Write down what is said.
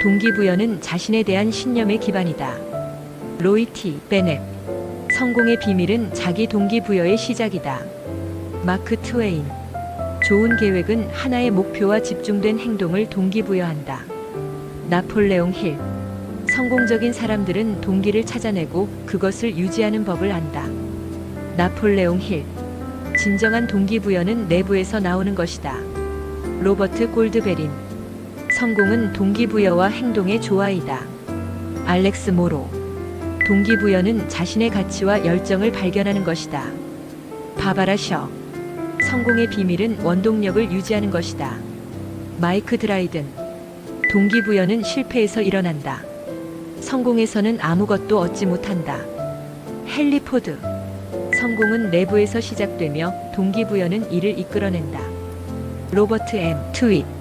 동기부여는 자신에 대한 신념의 기반이다. 로이 티 베넷 성공의 비밀은 자기 동기부여의 시작이다. 마크 트웨인 좋은 계획은 하나의 목표와 집중된 행동을 동기부여한다. 나폴레옹 힐 성공적인 사람들은 동기를 찾아내고 그것을 유지하는 법을 안다. 나폴레옹 힐 진정한 동기부여는 내부에서 나오는 것이다. 로버트 골드베린 성공은 동기부여와 행동의 조화이다. 알렉스 모로 동기부여는 자신의 가치와 열정을 발견하는 것이다. 바바라 셔 성공의 비밀은 원동력을 유지하는 것이다. 마이크 드라이든 동기부여는 실패에서 일어난다. 성공에서는 아무것도 얻지 못한다. 헨리 포드 성공은 내부에서 시작되며 동기부여는 이를 이끌어낸다. 로버트 M. 트윗